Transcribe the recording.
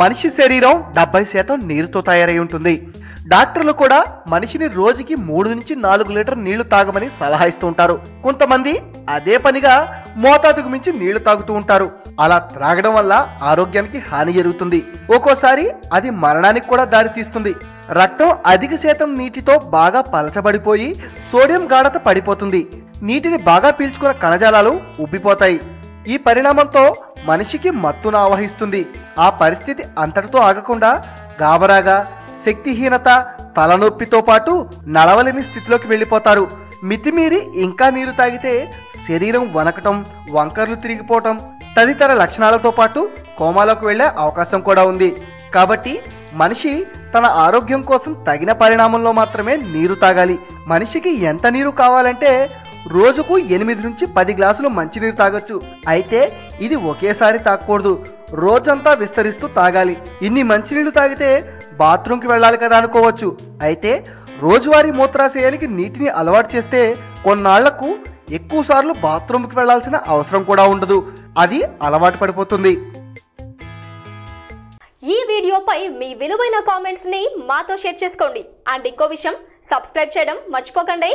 మనిషి శరీరం డెబ్బై శాతం నీరుతో తయారై ఉంటుంది. డాక్టర్లు కూడా మనిషిని రోజుకి మూడు నుంచి నాలుగు లీటర్ నీళ్ళు తాగమని సలహా ఇస్తూ ఉంటారు. కొంతమంది అదే పనిగా మోతాదుకు మించి నీళ్ళు తాగుతూ ఉంటారు. అలా త్రాగడం వల్ల ఆరోగ్యానికి హాని జరుగుతుంది. ఒక్కోసారి అది మరణానికి కూడా దారితీస్తుంది. రక్తం అధిక శాతం నీటితో బాగా పలచబడిపోయి సోడియం గాఢత పడిపోతుంది. నీటిని బాగా పీల్చుకున్న కణజాలాలు ఉబ్బిపోతాయి. ఈ పరిణామంతో మనిషికి మత్తును ఆవహిస్తుంది. ఆ పరిస్థితి అంతటితో ఆగకుండా గాబరాగా శక్తిహీనత తలనొప్పితో పాటు నడవలేని స్థితిలోకి వెళ్ళిపోతారు. మితిమీరి ఇంకా నీరు తాగితే శరీరం వనకటం వంకర్లు తిరిగిపోవటం తదితర లక్షణాలతో పాటు కోమాలోకి వెళ్ళే అవకాశం కూడా ఉంది. కాబట్టి మనిషి తన ఆరోగ్యం కోసం తగిన పరిణామంలో మాత్రమే నీరు తాగాలి. మనిషికి ఎంత నీరు కావాలంటే రోజుకు ఎనిమిది నుంచి పది గ్లాసులు మంచినీరు తాగొచ్చు. అయితే ఇది ఒకేసారి తాగకూడదు రోజంతా విస్తరిస్తూ తాగాలి. ఇన్ని మంచినీళ్ళు తాగితే బాత్రూంకి వెళ్ళాలి కదా అనుకోవచ్చు. అయితే రోజువారీ మూత్రాశయానికి నీటిని అలవాటు చేస్తే కొన్నాళ్ళకు ఎక్కువ సార్లు బాత్రూంకి వెళ్ళాల్సిన అవసరం కూడా ఉండదు. అది అలవాటు పడిపోతుంది. ఈ వీడియోపై మీ విలువైన కామెంట్స్ని మాతో షేర్ చేసుకోండి. అండ్ ఇంకో విషయం సబ్స్క్రైబ్ చేయడం మర్చిపోకండి.